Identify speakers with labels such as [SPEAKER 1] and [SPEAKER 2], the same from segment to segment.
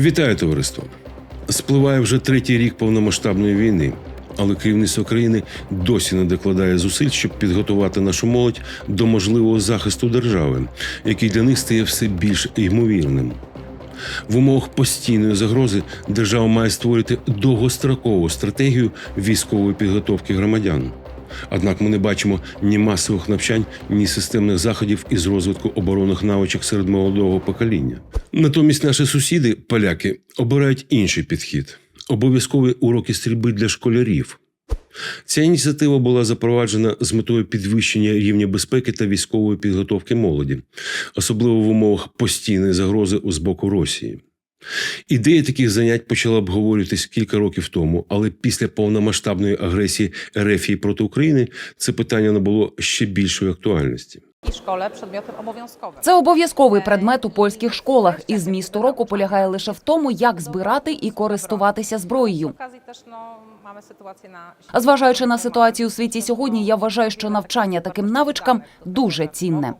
[SPEAKER 1] Вітаю товариство! Спливає вже третій рік повномасштабної війни, але керівництво країни досі не докладає зусиль, щоб підготувати нашу молодь до можливого захисту держави, який для них стає все більш ймовірним. В умовах постійної загрози держава має створити довгострокову стратегію військової підготовки громадян. Однак ми не бачимо ні масових навчань, ні системних заходів із розвитку оборонних навичок серед молодого покоління. Натомість наші сусіди, поляки, обирають інший підхід обов'язкові уроки стрільби для школярів. Ця ініціатива була запроваджена з метою підвищення рівня безпеки та військової підготовки молоді, особливо в умовах постійної загрози з боку Росії. Ідея таких занять почала обговорюватись кілька років тому, але після повномасштабної агресії РФ проти України це питання набуло ще більшої актуальності.
[SPEAKER 2] i szkole przedmiotem obowiązkowym.
[SPEAKER 3] Це обов'язковий предмет у польських школах, і зміст уроку полягає лише в тому, як збирати і користуватися зброєю. зважаючи на ситуацію у світі сьогодні, я вважаю, що навчання таким навичкам дуже цінне.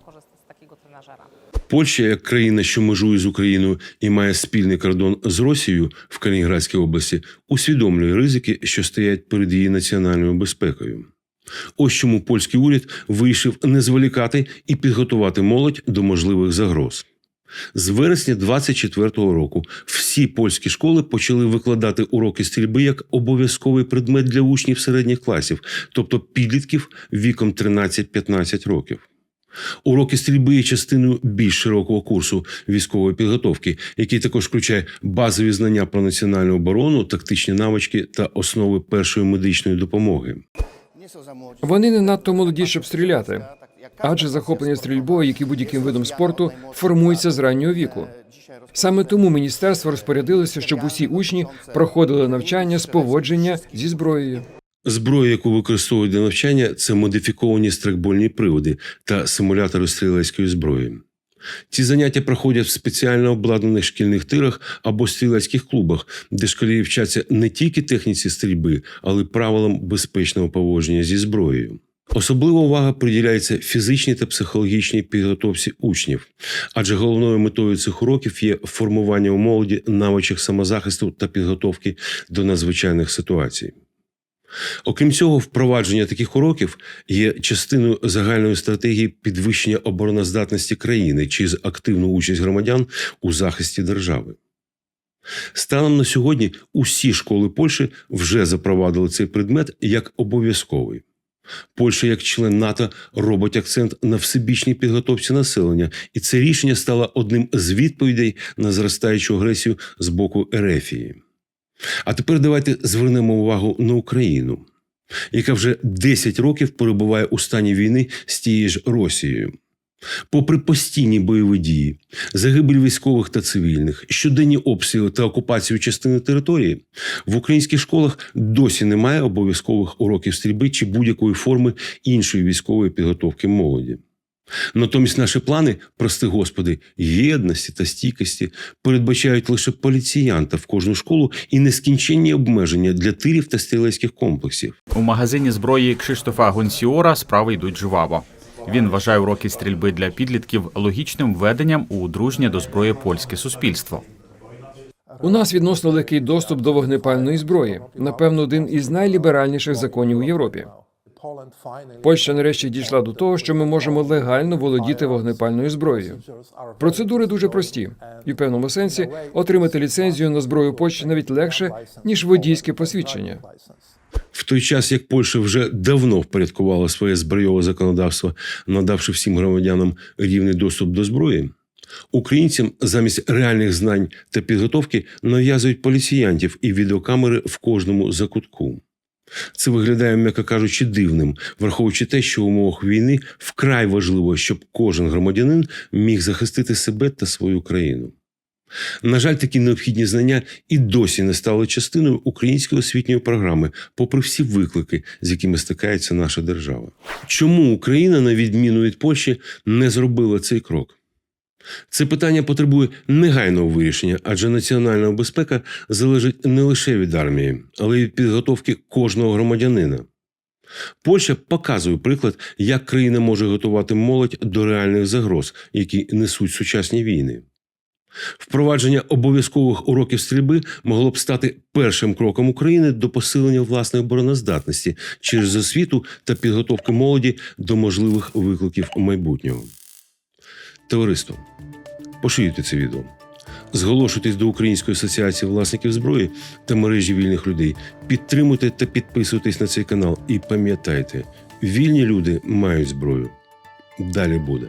[SPEAKER 1] Польща, як країна, що межує з Україною і має спільний кордон з Росією в Калінінградській області, усвідомлює ризики, що стоять перед її національною безпекою. Ось чому польський уряд вирішив не зволікати і підготувати молодь до можливих загроз. З вересня 24-го року всі польські школи почали викладати уроки стрільби як обов'язковий предмет для учнів середніх класів, тобто підлітків віком 13-15 років. Уроки стрільби є частиною більш широкого курсу військової підготовки, який також включає базові знання про національну оборону, тактичні навички та основи першої медичної допомоги.
[SPEAKER 4] Вони не надто молоді, щоб стріляти, адже захоплення стрільбою, як і будь-яким видом спорту, формується з раннього віку. Саме тому міністерство розпорядилося, щоб усі учні проходили навчання з поводження зі зброєю.
[SPEAKER 1] Зброя, яку використовують для навчання, це модифіковані страйкбольні приводи та симулятори стрілецької зброї. Ці заняття проходять в спеціально обладнаних шкільних тирах або стрілецьких клубах, де школярі вчаться не тільки техніці стрільби, але й правилам безпечного поводження зі зброєю. Особлива увага приділяється фізичній та психологічній підготовці учнів, адже головною метою цих уроків є формування у молоді навичок самозахисту та підготовки до надзвичайних ситуацій. Окрім цього, впровадження таких уроків є частиною загальної стратегії підвищення обороноздатності країни через активну участь громадян у захисті держави. Станом на сьогодні усі школи Польщі вже запровадили цей предмет як обов'язковий. Польща, як член НАТО, робить акцент на всебічній підготовці населення, і це рішення стало одним з відповідей на зростаючу агресію з боку Ерефії. А тепер давайте звернемо увагу на Україну, яка вже 10 років перебуває у стані війни з тією ж Росією. Попри постійні бойові дії, загибель військових та цивільних, щоденні обстріли та окупацію частини території, в українських школах досі немає обов'язкових уроків стрільби чи будь-якої форми іншої військової підготовки молоді. Натомість наші плани, прости господи, єдності та стійкості передбачають лише поліціянта в кожну школу і нескінченні обмеження для тирів та стрілецьких комплексів.
[SPEAKER 5] У магазині зброї Кшиштофа Гонсіора справи йдуть жваво. Він вважає уроки стрільби для підлітків логічним введенням у дружнє до зброї польське суспільство.
[SPEAKER 4] У нас відносно легкий доступ до вогнепальної зброї. Напевно, один із найліберальніших законів у Європі. Польща нарешті дійшла до того, що ми можемо легально володіти вогнепальною зброєю. Процедури дуже прості, і в певному сенсі отримати ліцензію на зброю Польщі навіть легше ніж водійське посвідчення.
[SPEAKER 1] В той час як Польща вже давно впорядкувала своє збройове законодавство, надавши всім громадянам рівний доступ до зброї, українцям замість реальних знань та підготовки нав'язують поліціянтів і відеокамери в кожному закутку. Це виглядає, м'яко кажучи, дивним, враховуючи те, що в умовах війни вкрай важливо, щоб кожен громадянин міг захистити себе та свою країну. На жаль, такі необхідні знання і досі не стали частиною української освітньої програми, попри всі виклики, з якими стикається наша держава. Чому Україна, на відміну від Польщі, не зробила цей крок? Це питання потребує негайного вирішення, адже національна безпека залежить не лише від армії, але й від підготовки кожного громадянина. Польща показує приклад, як країна може готувати молодь до реальних загроз, які несуть сучасні війни. Впровадження обов'язкових уроків стрільби могло б стати першим кроком України до посилення власної обороноздатності через освіту та підготовки молоді до можливих викликів майбутнього. Товариство, поширюйте це відео. Зголошуйтесь до Української асоціації власників зброї та мережі вільних людей. Підтримуйте та підписуйтесь на цей канал. І пам'ятайте, вільні люди мають зброю. Далі буде.